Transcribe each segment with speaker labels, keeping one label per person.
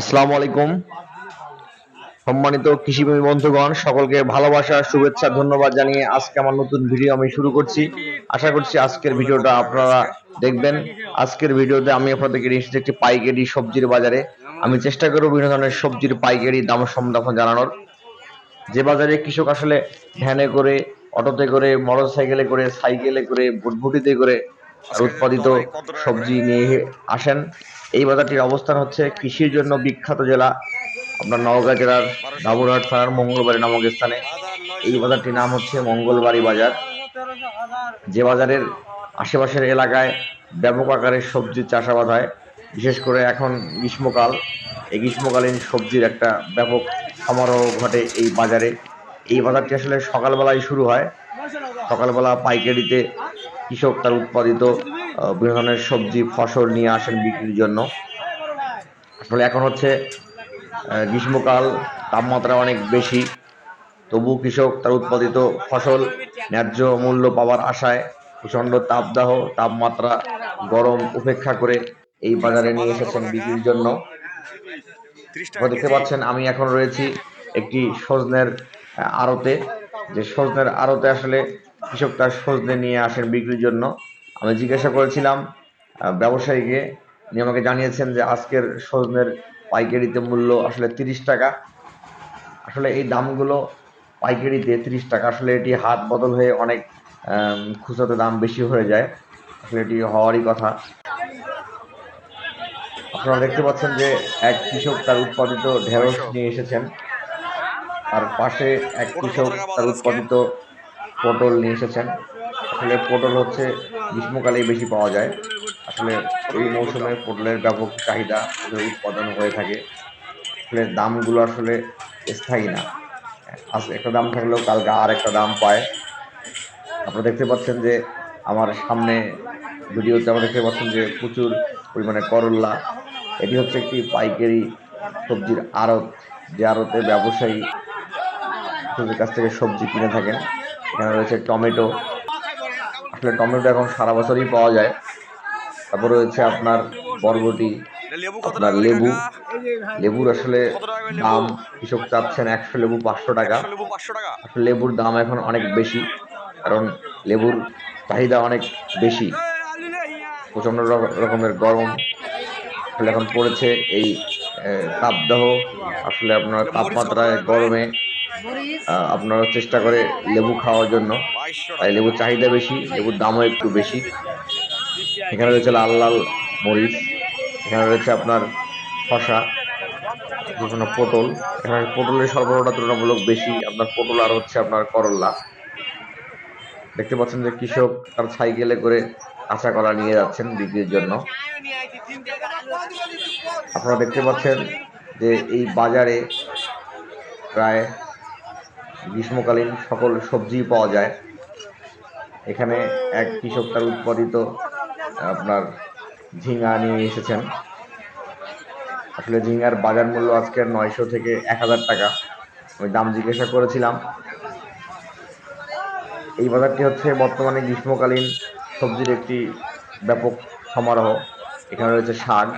Speaker 1: আসসালামু আলাইকুম। সম্মানিত কৃষিপ্রেমী বন্ধুগণ, সকলকে ভালোবাসা, শুভেচ্ছা, ধন্যবাদ জানিয়ে আজকে আমার নতুন ভিডিও আমি শুরু করছি। আশা করছি আজকের ভিডিওটা আপনারা দেখবেন। আজকের ভিডিওতে আমি আপনাদেরকে নিয়ে এসেছি একটি পাইকারি সবজির বাজারে। আমি চেষ্টা করব বিভিন্ন ধরনের সবজির পাইকারি দাম সম্বন্ধে জানানোর। যে বাজারে কৃষক আসলে ভ্যানে করে, অটোতে করে মোটর সাইকেলে করে সাইকেলে করে, ভুটভুটিতে করে উৎপাদিত সবজি নিয়ে আসেন এই বাজারটির অবস্থান হচ্ছে কৃষির জন্য বিখ্যাত জেলা। আপনার নওগাঁ জেলার বাবুরহাট থানার মঙ্গলবাড়ি নামক স্থানে। এই বাজারটির নাম হচ্ছে মঙ্গলবাড়ি বাজার। যে বাজারের আশেপাশের এলাকায় ব্যাপক আকারে সবজির চাষাবাদ হয়। বিশেষ করে এখন গ্রীষ্মকাল। এই গ্রীষ্মকালীন সবজির একটা ব্যাপক সমারোহ ঘটে এই বাজারে। এই বাজারটি আসলে সকালবেলায় শুরু হয়। সকালবেলা পাইকারিতে কৃষক তার উৎপাদিত বিভিন্ন ধরনের সবজি, ফসল নিয়ে আসেন বিক্রির জন্য। আসলে এখন হচ্ছে গ্রীষ্মকাল, তাপমাত্রা অনেক বেশি। তবু কৃষক তার উৎপাদিত ফসল ন্যায্য মূল্য পাওয়ার আশায় প্রচণ্ড তাপদাহ, তাপমাত্রা, গরম উপেক্ষা করে এই বাজারে নিয়ে এসেছেন বিক্রির জন্য। দেখতে পাচ্ছেন, আমি এখন রয়েছি একটি সজনের আড়তে। যে সজনের আড়তে আসলে কৃষক তার সজনে নিয়ে আসেন বিক্রির জন্য। আমি জিজ্ঞাসা করেছিলাম ব্যবসায়ীকে। উনি আমাকে জানিয়েছেন যে আজকের সজনের পাইকারিতে মূল্য আসলে তিরিশ টাকা। আসলে এই দামগুলো পাইকারিতে তিরিশ টাকা। আসলে এটি হাত বদল হয়ে অনেক খুচরাতে দাম বেশি হয়ে যায়। আসলে এটি হওয়ারই কথা। আপনারা দেখতে পাচ্ছেন যে এক কৃষক তার উৎপাদিত ঢেঁড়স নিয়ে এসেছেন। আর পাশে এক কৃষক তার উৎপাদিত পটল নিয়ে এসেছেন। আসলে পটল হচ্ছে গ্রীষ্মকালেই বেশি পাওয়া যায়। আসলে এই মৌসুমে পটলের ব্যাপক চাহিদা উৎপাদন হয়ে থাকে। আসলে দামগুলো আসলে স্থায়ী না। আজ একটা দাম থাকলেও কালকে আর একটা দাম পায়। আপনারা দেখতে পাচ্ছেন যে আমার সামনে ভিডিওতে আমরা দেখতে পাচ্ছেন যে প্রচুর পরিমাণে করল্লা এটি হচ্ছে একটি পাইকারি সবজির আড়ত। যে আড়তে ব্যবসায়ী কাছ থেকে সবজি কিনে থাকেন। এখানে রয়েছে টমেটো আসলে টমেটো এখন সারা বছরই পাওয়া যায়। তারপর রয়েছে আপনার বরবটি আপনার লেবু। লেবুর আসলে দাম কৃষক চাচ্ছেন একশো লেবু পাঁচশো টাকা। আসলে লেবুর দাম এখন অনেক বেশি কারণ লেবুর চাহিদা অনেক বেশি। প্রচণ্ড রকমের গরম। আসলে এখন পড়েছে এই তাপদাহ। আসলে আপনার তাপমাত্রায় গরমে আপনারা চেষ্টা করে লেবু খাওয়ার জন্য। তাই লেবুর চাহিদা বেশি, লেবুর দামও একটু বেশি। এখানে রয়েছে লাল লাল মরিচ, এখানে রয়েছে আপনার শশা পটল। এখানে পটলের সরবরাহটা তুলনামূলক বেশি, আপনার পটল আর হচ্ছে আপনার করল্লা দেখতে পাচ্ছেন যে কৃষক তার সাইকেলে করে আশা কলা নিয়ে যাচ্ছেন বিক্রির জন্য। আপনারা দেখতে পাচ্ছেন যে এই বাজারে প্রায় গ্রীষ্মকালীন সকল সবজি পাওয়া যায়। এখানে এক কৃষক তার উৎপাদিত, আপনার ঝিঙ্গা নিয়ে এসেছেন। আসলে ঝিঙ্গার বাজার মূল্য আজকে নয়শো থেকে এক হাজার টাকা। আমি দাম জিজ্ঞাসা করেছিলাম। এই বাজারটি হচ্ছে বর্তমানে গ্রীষ্মকালীন সবজির একটি ব্যাপক সমারোহ। এখানে রয়েছে শাক।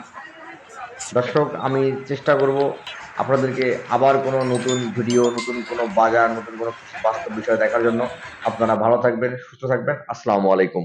Speaker 1: দর্শক, আমি চেষ্টা করব আপনাদেরকে আবার কোনো নতুন ভিডিও, নতুন কোনো বাজার, নতুন কোনো বাস্তব বিষয় দেখার জন্য আপনারা ভালো থাকবেন, সুস্থ থাকবেন। আসসালামু আলাইকুম।